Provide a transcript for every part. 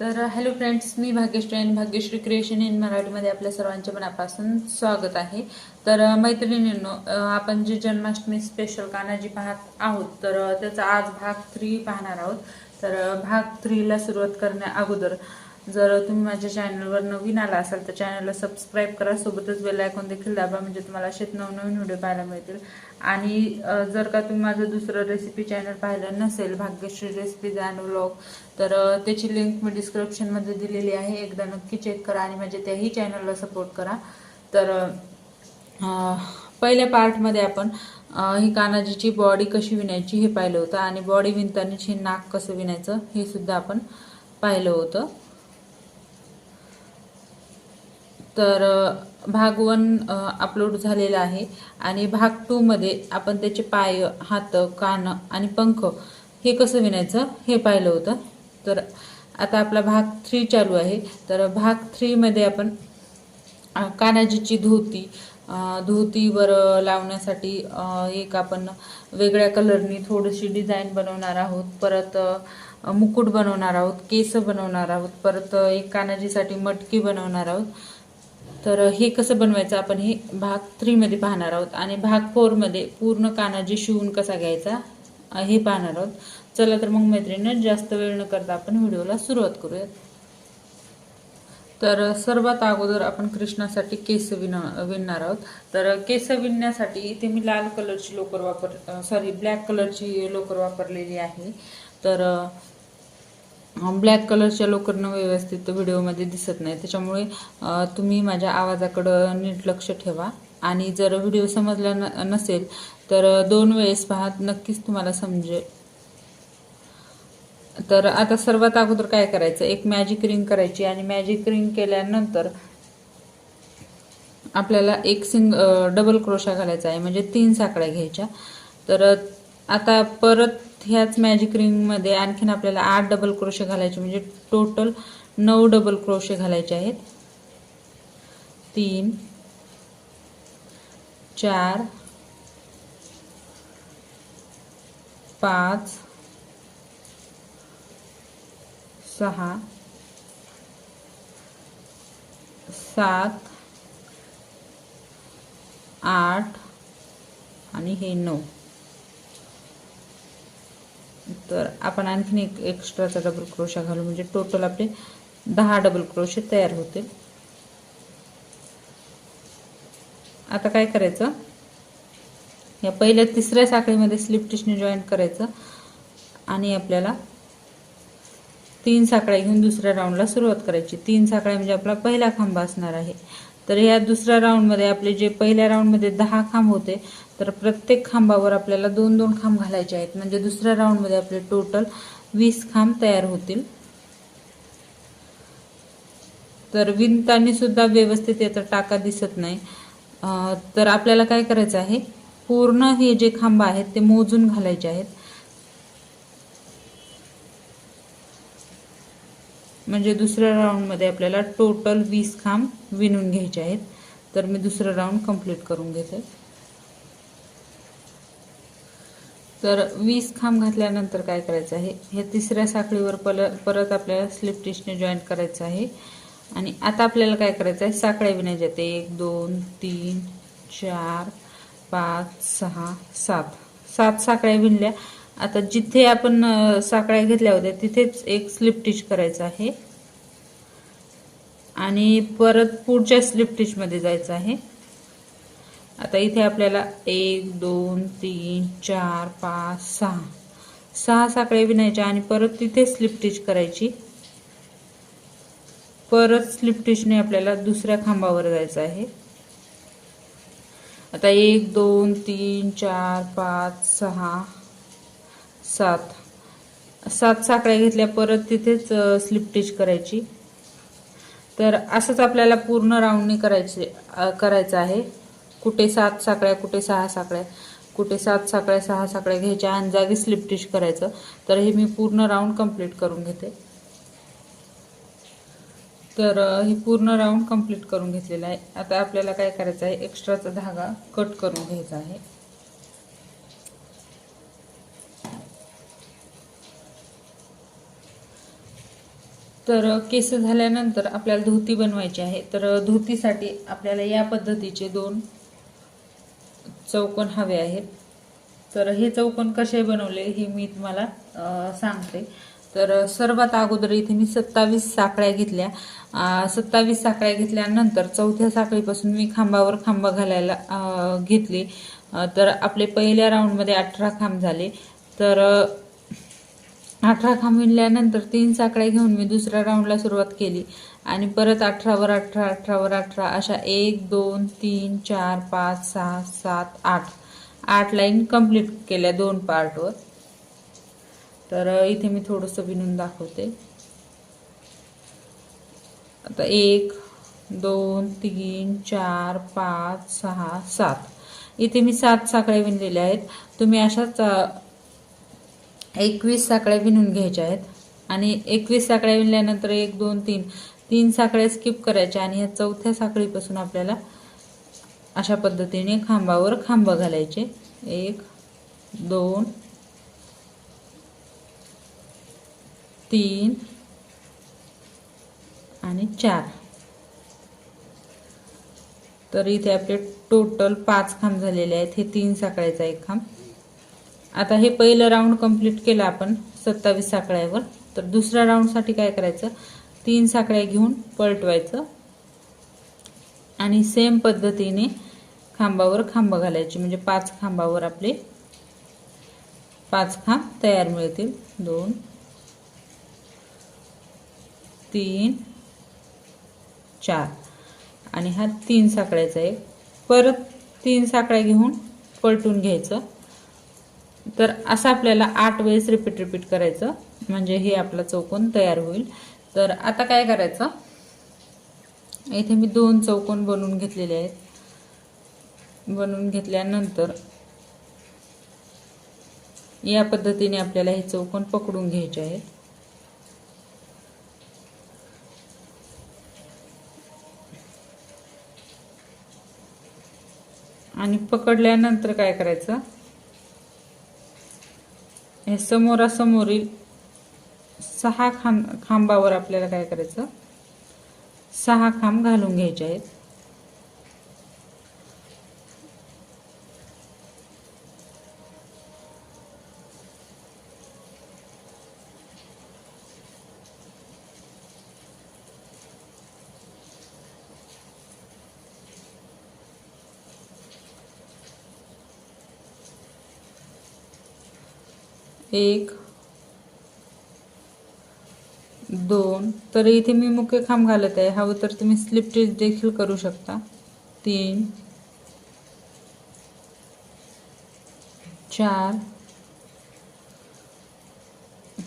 तर hello friends मी भाग्यश्री आणि Bhagyashree creation in मराठीमध्ये आपल्या सर्वांच्या मनापासून स्वागत आहे. तर मैत्रिणींनो आपण जे जन्माष्टमी स्पेशल कानाजी पाहत आहोत तर त्याचा आज भाग थ्री पाहणार आहोत. तर भाग थ्रीला सुरुवात करण्या अगोदर जर तुम्ही माझ्या चॅनलवर नवीन आला असाल तर चॅनलला सबस्क्राईब करा. सोबतच बेल आयकॉन देखील दाबा म्हणजे तुम्हाला असेच नवनवीन व्हिडिओ पाहायला मिळतील. आणि जर का तुम्ही माझं दुसरं रेसिपी चॅनल पाहिलं नसेल भाग्यश्री रेसिपीज अँड व्लॉग तर त्याची लिंक मी डिस्क्रिप्शनमध्ये दिलेली आहे. एकदा नक्की चेक करा आणि माझ्या त्याही चॅनलला सपोर्ट करा. तर पहिल्या पार्टमध्ये आपण ही कानाजीची बॉडी कशी विणायची हे पाहिलं होतं. आणि बॉडी विणतानाची हे नाक कसं विणायचं हे सुद्धा आपण पाहिलं होतं. तर भाग वन अपलोड झालेला आहे. आणि भाग टूमध्ये आपण त्याचे पाय हात कान आणि पंख हे कसं विणायचं हे पाहिलं होतं. तर आता आपला भाग थ्री चालू आहे. तर भाग थ्रीमध्ये आपण कानाजीची धोती धोतीवर लावण्यासाठी एक आपण वेगळ्या कलरनी थोडीशी डिझाईन बनवणार आहोत. परत मुकुट बनवणार आहोत केस बनवणार आहोत. परत एक कानाजीसाठी मटकी बनवणार आहोत. तर हे कसं बनवायचं? आपण हे भाग थ्रीमध्ये पाहणार आहोत आणि भाग फोरमध्ये पूर्ण कानाजी शिवून कसा घ्यायचा हे पाहणार आहोत. चला तर मग मैत्रिणीनं जास्त वेळ न करता आपण व्हिडिओला सुरुवात करूयात. तर सर्वात अगोदर आपण कृष्णासाठी केस विण विणणार आहोत. तर केस विणण्यासाठी इथे मी लाल कलरची लोकर वापर सॉरी ब्लॅक कलरची लोकर वापरलेली आहे. तर ब्लॅक कलरच्या लोकरनं व्यवस्थित व्हिडिओमध्ये दिसत नाही. त्याच्यामुळे तुम्ही माझ्या आवाजाकडं नीट लक्ष ठेवा. आणि जर व्हिडिओ समजला न नसेल तर दोन वेळेस पाहत नक्कीच तुम्हाला समजेल. तर आता सर्वात अगोदर काय करायचं? एक मॅजिक रिंग करायची. आणि मॅजिक रिंग केल्यानंतर आपल्याला एक सिंग डबल क्रोशा घालायचा आहे. म्हणजे तीन साकड्या घ्यायच्या. तर आता परत ह्याच मॅजिक रिंगमध्ये आणखीन आपल्याला आठ डबल क्रोशे घालायचे म्हणजे टोटल नऊ डबल क्रोशे घालायचे आहेत. तीन चार पाच सहा सात आठ आणि हे नऊ. तर आपण आणखीन एक एक्स्ट्राचा डबल क्रोशा घालू. म्हणजे टोटल आपले दहा डबल क्रोशे तयार होतील. आता काय करायचं? या पहिल्या तिसऱ्या साखळीमध्ये स्लिप टिशने जॉईन करायचं. आणि आपल्याला तीन साखळ्या घेऊन दुसऱ्या राऊंडला सुरुवात करायची. तीन साखळ्या म्हणजे आपला पहिला खांब असणार आहे. तर या दुसऱ्या राऊंडमध्ये आपले जे पहिल्या राऊंडमध्ये दहा खांब होते तर प्रत्येक खांबावर आपल्याला दोन दोन खांब घालायचे आहेत. म्हणजे दुसऱ्या राऊंडमध्ये आपले टोटल वीस खांब तयार होतील. तर विणताना सुद्धा व्यवस्थित याचा टाका दिसत नाही. तर आपल्याला काय करायचं आहे? पूर्ण हे जे खांब आहेत ते मोजून घालायचे आहेत. म्हणजे दुसऱ्या राऊंडमध्ये आपल्याला टोटल वीस खांब विणून घ्यायचे आहेत. तर मी दुसरं राऊंड कंप्लीट करून घेते. तर वीस खांब घातल्यानंतर काय करायचं आहे? हे तिसऱ्या साखळीवर पल परत आपल्याला स्लिप टिशने जॉईन करायचं आहे. आणि आता आपल्याला काय करायचं आहे? साखळ्या विणायच्या आहेत एक दोन तीन चार पाच सहा सात. सात साखळ्या विणल्या आता जिथे आपण साखळ्या घेतल्या होत्या तिथेच एक स्लिप टिच करायचं आहे. आणि परत पुढच्या स्लिप टिचमध्ये जायचं आहे. आता इथे आपल्याला एक दोन तीन चार पाच सहा. सहा साखळ्या विणायच्या आणि परत तिथे स्लिप टिच करायची. परत स्लिप स्टिचने आपल्याला दुसऱ्या खांबावर जायचं आहे. आता एक दोन तीन चार पाच सहा सात. सात साखळ्या घेतल्या परत तिथेच स्लिप स्टिच करायची. तर असंच आपल्याला पूर्ण राऊंडने करायचे करायचं आहे. कुठे सात साखळ्या कुठे सहा साखळ्या कुठे सात साकळ्या सहा साखळ्या घ्यायच्या आणि जागी स्लिप टिश करायचं. तर हे मी पूर्ण राऊंड कंप्लीट करून घेते. तर हे पूर्ण राऊंड कंप्लीट करून घेतलेलं आहे. आता आपल्याला काय करायचं आहे? एक्स्ट्राचा धागा कट करून घ्यायचा आहे. तर केस झाल्यानंतर आपल्याला धोती बनवायची आहे. तर धोतीसाठी आपल्याला या पद्धतीचे दोन चौकोन हवे आहेत. तर हे चौकोन कसे बनवले हे मी तुम्हाला सांगते. तर सर्वात अगोदर इथे मी सत्तावीस साखळ्या घेतल्या. सत्तावीस साखळ्या घेतल्यानंतर चौथ्या साखळीपासून मी खांबावर खांबा घालायला घेतले. तर आपले पहिल्या राऊंडमध्ये अठरा खांब झाले. तर अठरा खांब विणल्यानंतर तीन साखळ्या घेऊन मी दुसऱ्या राऊंडला सुरुवात केली. आणि परत अठरावर अठरा अठरावर अठरा अशा एक दोन तीन चार पाच सहा सात आठ आठ लाईन कंप्लीट केल्या दोन पार्टवर तर इथे मी थोडंसं विणून दाखवते. आता एक दोन तीन चार पाच सहा सात. इथे मी सात साखळ्या विणलेल्या आहेत. तुम्ही अशाच एकवीस साखळ्या विणून घ्यायच्या आहेत. आणि एकवीस साखळ्या विणल्यानंतर एक दोन तीन तीन साखळ्या स्किप करायच्या आणि ह्या चौथ्या साखळीपासून आपल्याला अशा पद्धतीने खांबावर खांब घालायचे. एक दोन तीन आणि चार. तर इथे आपले टोटल पाच खांब झालेले आहेत. हे तीन साखळ्याचा एक खांब. आता हे पहिलं राऊंड कंप्लीट केलं आपण सत्तावीस साखळ्यावर. तर दुसऱ्या राऊंडसाठी काय करायचं? तीन साखळ्या घेऊन पलटवायचं. आणि सेम पद्धतीने खांबावर खांब घालायचे. म्हणजे पाच खांबावर आपले पाच खांब तयार मिळतील. दोन तीन चार. आणि हा तीन साखळ्याचा एक. परत तीन साखळ्या घेऊन पलटून घ्यायचं. तर असं आपल्याला आठ वेळेस रिपीट रिपीट करायचं. म्हणजे हे आपला चौकोन तयार होईल. तर आता काय करायचं? इथे मी दोन चौकोन बनवून घेतलेले आहेत. बनवून घेतल्यानंतर या पद्धतीने आपल्याला हे चौकोन पकडून घ्यायचे आहेत. आणि पकडल्यानंतर काय करायचं? हे समोरासमोरील सहा खांब खांबावर आपल्याला काय करायचं? सहा खांब घालून घ्यायचे आहेत. एक दोन. तर इथे मी मुख्य खांब घालत आहे. हवं तर तुम्ही स्लिप स्टिच देखील करू शकता. तीन चार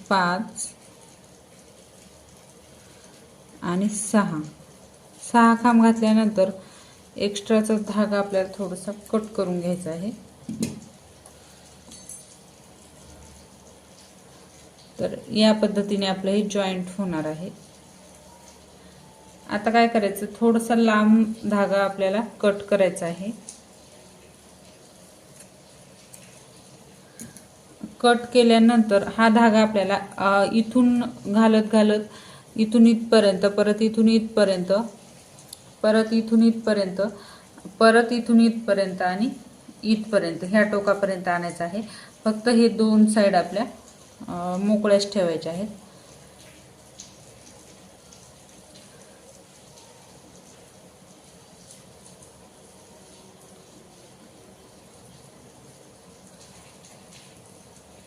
पाच आणि सहा. सहा खांब घातल्यानंतर एक्स्ट्राचा धागा आपल्याला थोडासा कट करून घ्यायचा आहे तर या पद्धतीने आपलं हे जॉईंट होणार आहे. आता काय करायचं? थोडासा लांब धागा आपल्याला कट करायचा आहे. कट केल्यानंतर हा धागा आपल्याला इथून घालत घालत इथून इथपर्यंत परत इथून इथपर्यंत परत इथून इथपर्यंत परत इथून इथपर्यंत आणि इथपर्यंत ह्या टोकापर्यंत आणायचं आहे. फक्त हे दोन साईड आपल्या मोकळ्याच ठेवायच्या आहेत.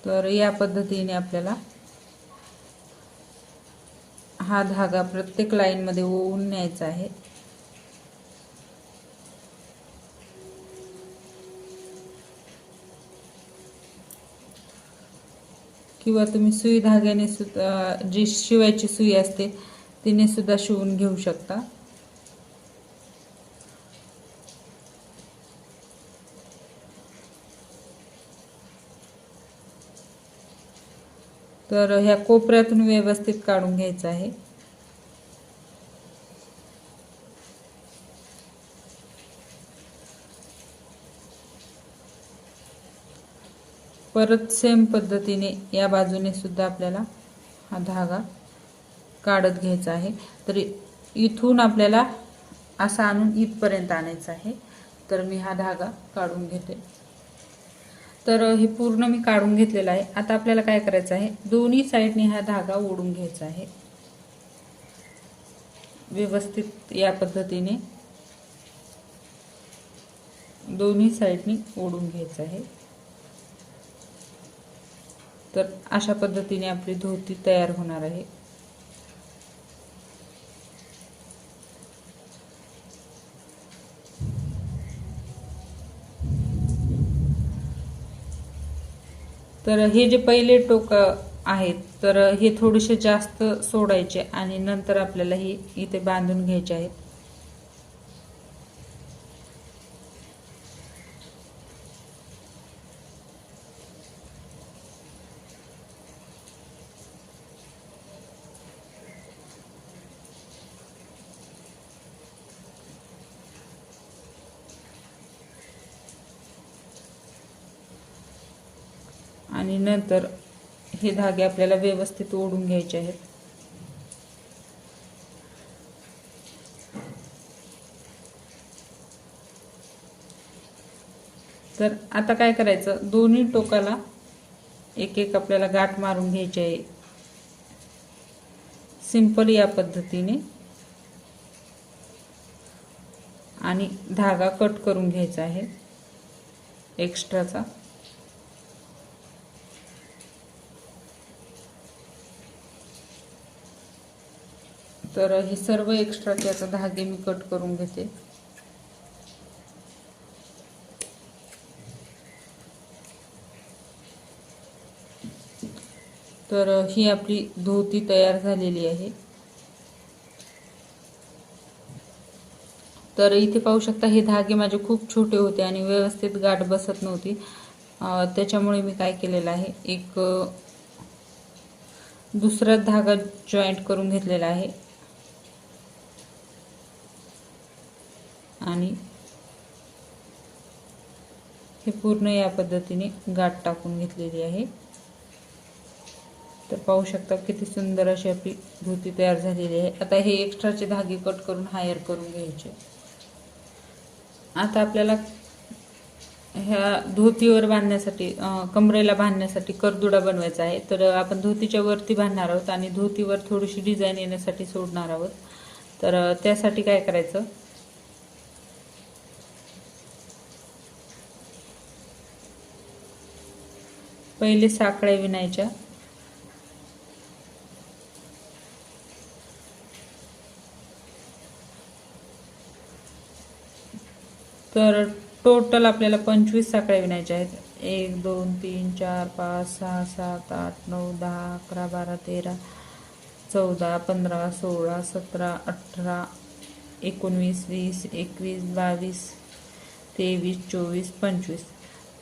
तर या पद्धतीने आपल्याला हा धागा प्रत्येक लाईनमध्ये ओवून न्यायचा आहे. किंवा तुम्ही सुई धाग्याने सुद्धा जी शिवायची सुई असते तिने सुद्धा शिवून घेऊ शकता. तर ह्या कोपऱ्यातून व्यवस्थित काढून घ्यायचं आहे. परत सेम पद्धतीने या बाजूने सुद्धा आपल्याला हा धागा काढत घ्यायचा आहे. तर इथून आपल्याला असा आणून इथपर्यंत आणायचा आहे. तर मी हा धागा काढून घेते. तर हे पूर्ण मी काढून घेतलेलं आहे. आता आपल्याला काय करायचं आहे? दोन्ही साईडने हा धागा ओढून घ्यायचा आहे. व्यवस्थित या पद्धतीने दोन्ही साईडनी ओढून घ्यायचं आहे. तर अशा पद्धतीने आपली धोती तयार होणार आहे. तर हे जे पहिले टोक आहेत तर हे थोडेसे जास्त सोडायचे आणि नंतर आपल्याला हे इथे बांधून घ्यायचे आहेत आणि नंतर हे धागे आपल्याला व्यवस्थित ओढून घ्यायचे आहेत. तर आता काय करायचं? दोन्ही टोकाला एक एक आपल्याला गाठ मारून घ्यायची आहे. सिंपल या पद्धतीने. आणि धागा कट करून घ्यायचा आहे. एक्स्ट्राचा तर हे सर्व एक्स्ट्राचे आता धागे मी कट करून घेते. तर ही आपली धोती तयार झालेली आहे. तर इथे पाहू शकता हे धागे माझे खूप छोटे होते आणि व्यवस्थित गाठ बसत नव्हती. त्याच्यामुळे मी काय केलेलं आहे एक दुसरा धागा जॉईंट करून घेतलेला आहे. आणि हे पूर्ण या पद्धतीने गाठ टाकून घेतलेली आहे. तर पाहू शकता किती सुंदर अशी आपली धोती तयार झालेली आहे. आता हे एक्स्ट्राचे धागे कट करून हायर करून घ्यायचे. आता आपल्याला ह्या धोतीवर बांधण्यासाठी कमरेला बांधण्यासाठी करदुडा बनवायचा आहे. तर आपण धोतीच्या वरती बांधणार आहोत आणि धोतीवर थोडीशी डिझाईन येण्यासाठी सोडणार आहोत. तर त्यासाठी काय करायचं? पहिले साखळ्या विणायच्या. तर टोटल आपल्याला पंचवीस साखळ्या विणायच्या आहेत. एक दोन तीन चार पाच सहा सात आठ नऊ दहा अकरा बारा तेरा चौदा पंधरा सोळा सतरा अठरा एकोणवीस वीस एकवीस बावीस तेवीस चोवीस पंचवीस.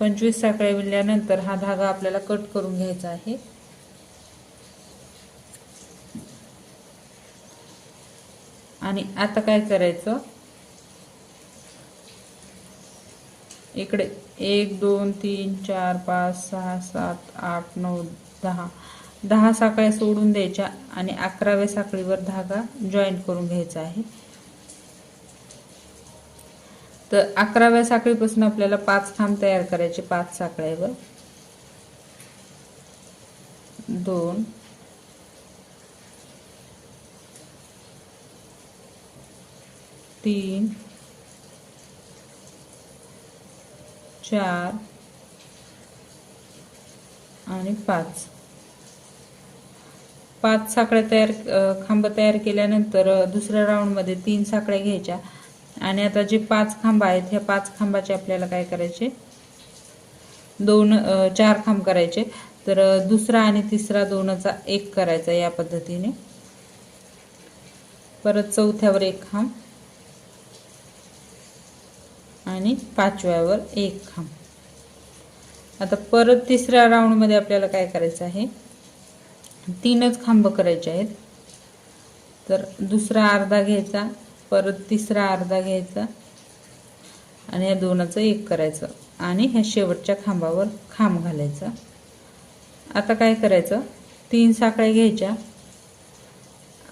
पंचवीस साखळ्या विणल्यानंतर हा धागा आपल्याला कट करून घ्यायचा आहे. आणि आता काय करायचं? इकडे एक दोन तीन चार पाच सहा सात आठ नऊ दहा. दहा साखळ्या सोडून द्यायच्या आणि अकराव्या साखळीवर धागा जॉईंट करून घ्यायचा आहे. तर अकराव्या साखळीपासून आपल्याला पाच खांब तयार करायचे पाच साखळ्यावर. दोन. तीन. चार. आणि पाच. पाच साखळ्या तयार खांब तयार केल्यानंतर दुसऱ्या राऊंडमध्ये तीन साखळ्या घ्यायच्या. आणि आता जे पाच खांब आहेत ह्या पाच खांबाचे आपल्याला काय करायचे? दोन चार खांब करायचे. तर दुसरा आणि तिसरा दोनचा एक करायचा या पद्धतीने. परत चौथ्यावर एक खांब आणि पाचव्यावर एक खांब. आता परत तिसऱ्या राऊंडमध्ये आपल्याला काय करायचं आहे? तीनच खांब करायचे आहेत. तर दुसरा अर्धा घ्यायचा परत तिसरा अर्धा घ्यायचा आणि या दोनाचं एक करायचं. आणि ह्या शेवटच्या खांबावर खांब घालायचा. आता काय करायचं? तीन साखळ्या घ्यायच्या.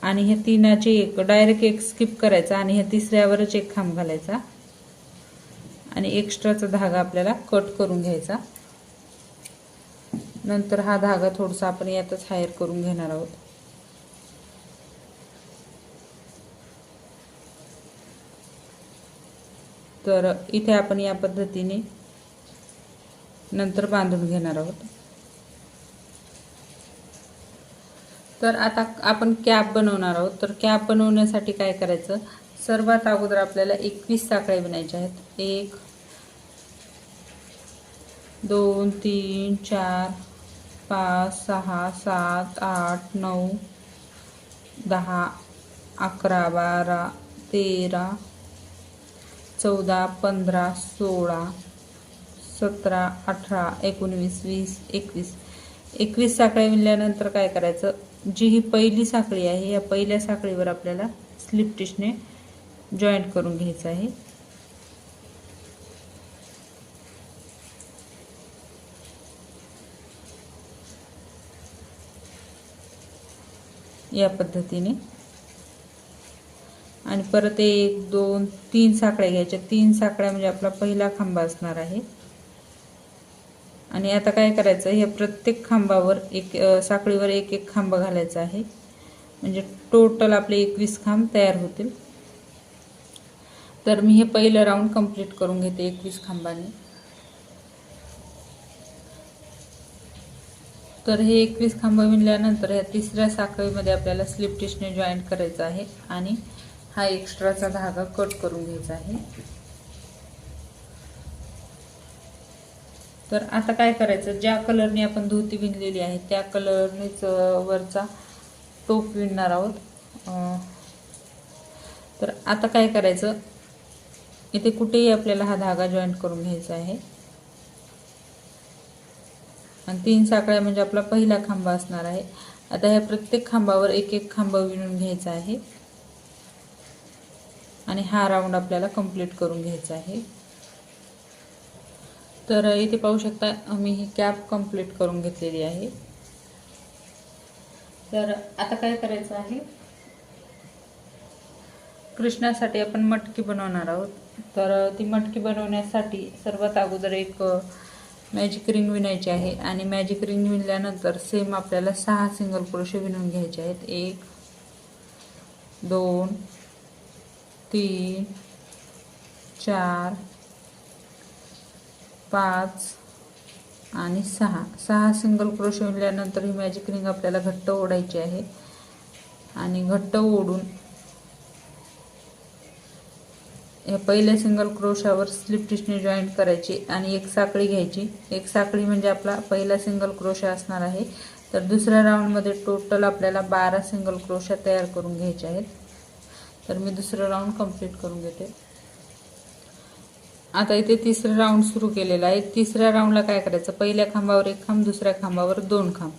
आणि हे तीनाचे एक डायरेक्ट एक स्किप करायचा आणि ह्या तिसऱ्यावरच एक खांब घालायचा. आणि एक्स्ट्राचा धागा आपल्याला कट करून घ्यायचा. नंतर हा धागा थोडासा आपण यातच हायर करून घेणार आहोत. तर इथे आपण या पद्धतीने नंतर बांधून घेणार आहोत. तर आता आपण कॅप बनवणार आहोत. तर कॅप बनवण्यासाठी काय करायचं? सर्वात अगोदर आपल्याला एकवीस साखळ्या बनायच्या आहेत. एक दोन तीन चार पाच सहा सात आठ नऊ दहा अकरा बारा तेरा चौदा पंधरा सोळा सतरा अठरा एकोणवीस वीस एकवीस. एकवीस साखळ्या विणल्यानंतर काय करायचं? जी ही पहिली साखळी आहे या पहिल्या साखळीवर आपल्याला स्लिप टिशने जॉईंट करून घ्यायचं आहे. या पद्धतीने आणि परत एक दोन तीन साखळ्या घ्यायच्या. तीन साखळ्या म्हणजे आपला पहिला खांबा असणार आहे. आणि आता काय करायचं हे प्रत्येक खांबावर एक साखळीवर एक एक खांबा घालायचा आहे. म्हणजे टोटल आपले एकवीस खांब तयार होतील. तर मी हे पहिलं राऊंड कंप्लीट करून घेते एकवीस खांबांनी. तर हे एकवीस खांब विणल्यानंतर ह्या तिसऱ्या साखळीमध्ये आपल्याला स्लिप टिशने जॉईंट करायचं आहे. आणि हा एक्स्ट्राचा धागा कट करून घ्यायचा आहे. तर आता काय करायचं? ज्या कलरने आपण धोती विणलेली आहे त्या कलरनेच वरचा टोप विणणार आहोत. तर आता काय करायचं? इथे कुठेही आपल्याला हा धागा जॉईंट करून घ्यायचा आहे. आणि तीन साखळ्या म्हणजे आपला पहिला खांबा असणार आहे. आता ह्या प्रत्येक खांबावर एक एक खांबा विणून घ्यायचा आहे. आणि हा राऊंड आपल्याला कंप्लीट करून घ्यायचा आहे. तर इथे पाहू शकता मी ही कॅप कंप्लीट करून घेतलेली आहे. तर आता काय करायचं आहे? कृष्णासाठी आपण मटकी बनवणार आहोत. तर ती मटकी बनवण्यासाठी सर्वात अगोदर एक मॅजिक रिंग विणायची आहे आणि मॅजिक रिंग विणल्यानंतर सेम आपल्याला सहा सिंगल क्रोशे विणून घ्यायचे आहेत. एक दोन तीन चार पाच आणि सहा. सहा सिंगल क्रोश विणल्यानंतर ही मॅजिक रिंग आपल्याला घट्ट ओढायची आहे. आणि घट्ट ओढून या पहिल्या सिंगल क्रोशावर स्लिप टिशने जॉईंट करायची आणि एक साखळी घ्यायची. एक साखळी म्हणजे आपला पहिला सिंगल क्रोशा असणार आहे. तर दुसऱ्या राऊंडमध्ये टोटल आपल्याला बारा सिंगल क्रोशा तयार करून घ्यायचे आहेत. तर मी दुसरं राऊंड कंप्लीट करून घेते. आता इथे तिसरं राऊंड सुरू केलेला आहे. तिसऱ्या राऊंडला काय करायचं? पहिल्या खांबावर एक खांब दुसऱ्या खांबावर दोन खांब.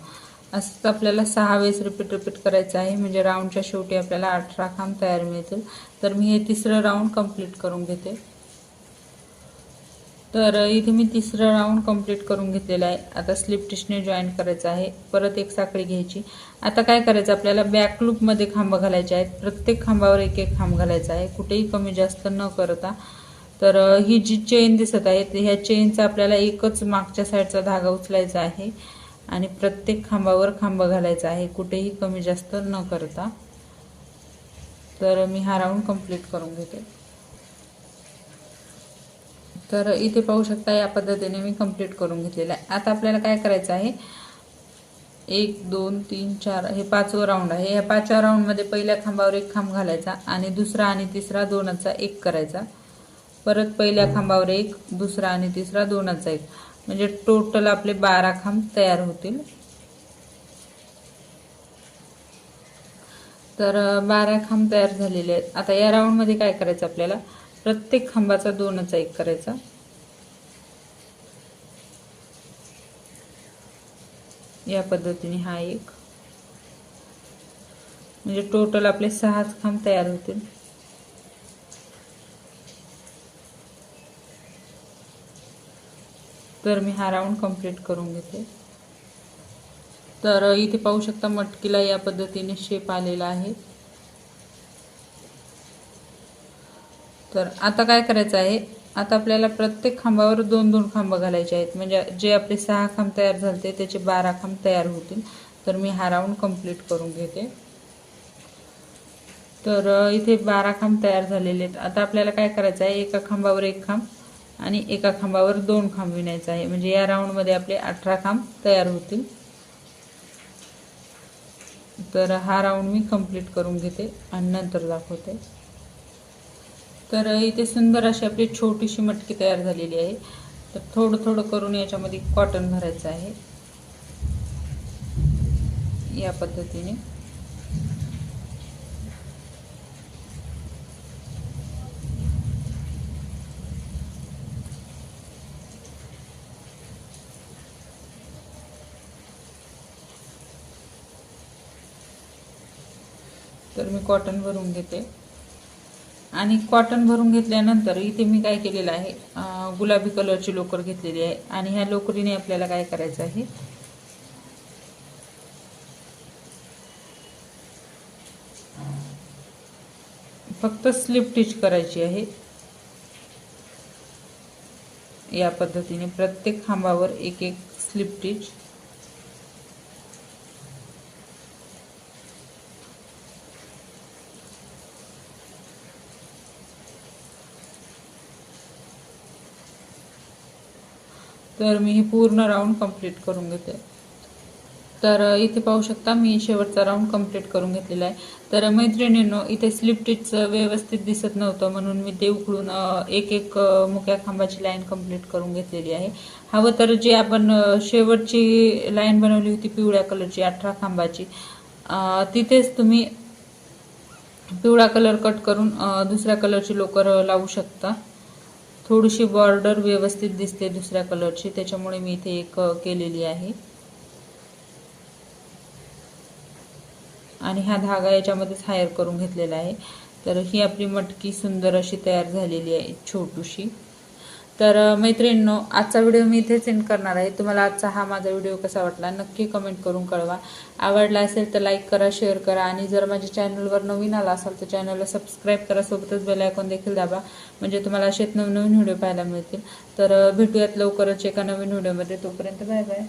असं आपल्याला सहा वेळेस रिपीट रिपीट करायचं आहे. म्हणजे राऊंडच्या शेवटी आपल्याला अठरा खांब तयार मिळतील. तर मी हे तिसरं राऊंड कंप्लीट करून घेते. तर इथे मी तिसरं राऊंड कंप्लीट करून घेतलेला आहे. आता स्लिप टिशने जॉईन करायचं आहे. परत एक साखळी घ्यायची. आता काय करायचं? आपल्याला बॅक लूपमध्ये खांब घालायचे आहेत. प्रत्येक खांबावर एक एक खांब घालायचा आहे. कुठेही कमी जास्त न करता. तर ही जी चेन दिसत आहे ह्या चेनचा आपल्याला एकच मागच्या साईडचा धागा उचलायचा आहे. आणि प्रत्येक खांबावर खांब घालायचा आहे. कुठेही कमी जास्त न करता. तर मी हा राऊंड कंप्लीट करून घेते. तर इथे पाहू शकता या पद्धतीने मी कंप्लीट करून घेतलेलं आहे. आता आपल्याला काय करायचं आहे? एक दोन तीन चार हे पाचवं राऊंड आहे. या पाचव्या राऊंडमध्ये पहिल्या खांबावर एक खांब घालायचा आणि दुसरा आणि तिसरा दोनाचा एक करायचा. परत पहिल्या खांबावर एक दुसरा आणि तिसरा दोनाचा एक. म्हणजे टोटल आपले बारा खांब तयार होतील. तर बारा खांब तयार झालेले आहेत. आता या राऊंडमध्ये काय करायचं आपल्याला? प्रत्येक खांबाचा दोनचा एक करायचा. या पद्धतीने हा एक. म्हणजे टोटल आपले सहाच खांब तयार होतील. तर मी हा राऊंड कंप्लीट करून घेते. तर इथे पाहू शकता मटकीला या पद्धतीने शेप आलेला आहे. तर आता काय करायचं आहे? आता आपल्याला प्रत्येक खांबावर दोन दोन खांब घालायचे आहेत. म्हणजे जे आपले सहा खांब तयार झाले त्याचे बारा खांब तयार होतील. तर मी हा राऊंड कंप्लीट करून घेते. तर इथे बारा खांब तयार झालेले आहेत. आता आपल्याला काय करायचं आहे? एका खांबावर एक खांब आणि एका खांबावर दोन खांब विणायचं आहे. म्हणजे या राऊंडमध्ये आपले अठरा खांब तयार होतील. तर हा राऊंड मी कंप्लीट करून घेते आणि नंतर दाखवते. तर इथे सुंदर अशी आपली छोटीशी मटकी तयार झालेली आहे. तर थोडं थोडं करून याच्यामध्ये कॉटन भरायचं आहे. या पद्धतीने. तर मी कॉटन भरून घेते. आणि कॉटन भरून घेतल्यानंतर इथे मी काय केलेलं आहे गुलाबी कलरची लोकर घेतलेली आहे. आणि ह्या लोकरीने आपल्याला काय करायचं आहे? फक्त स्लिप स्टिच करायची आहे. या पद्धतीने प्रत्येक खांबावर एक एक स्लिप स्टिच तर मी हे पूर्ण राऊंड कंप्लीट करून घेते. तर इथे पाहू शकता मी शेवटचा राऊंड कंप्लीट करून घेतलेला आहे. तर मैत्रिणींनो इथे स्लिप टिचचं व्यवस्थित दिसत नव्हतं म्हणून मी ते उकळून एक एक मुक्या खांबाची लाईन कंप्लीट करून घेतलेली आहे. हवं तर जे आपण शेवटची लाईन बनवली होती पिवळ्या कलरची अठरा खांबाची तिथेच तुम्ही पिवळा कलर कट करून दुसऱ्या कलरची लोकर लावू शकता. थोडीशी बॉर्डर व्यवस्थित दिसते दुसऱ्या कलरची त्याच्यामुळे मी इथे एक केलेली आहे. आणि हा धागा याच्यामध्येच हायर करून घेतलेला आहे. तर ही आपली मटकी सुंदर अशी तयार झालेली आहे छोटूशी. तर मैत्रिणींनो आजचा व्हिडिओ मी इथेच एंड करणार आहे. तुम्हाला आजचा हा माझा व्हिडिओ कसा वाटला नक्की कमेंट करून कळवा. आवडला असेल तर लाईक करा शेअर करा आणि जर माझ्या चॅनलवर नवीन आला असाल तर चॅनलला सबस्क्राईब करा. सोबतच बेल आयकॉन देखील दाबा म्हणजे तुम्हाला असेच नवनवीन व्हिडिओ पाहायला मिळतील. तर भेटूयात लवकरच एका नवीन व्हिडिओमध्ये. तोपर्यंत बाय बाय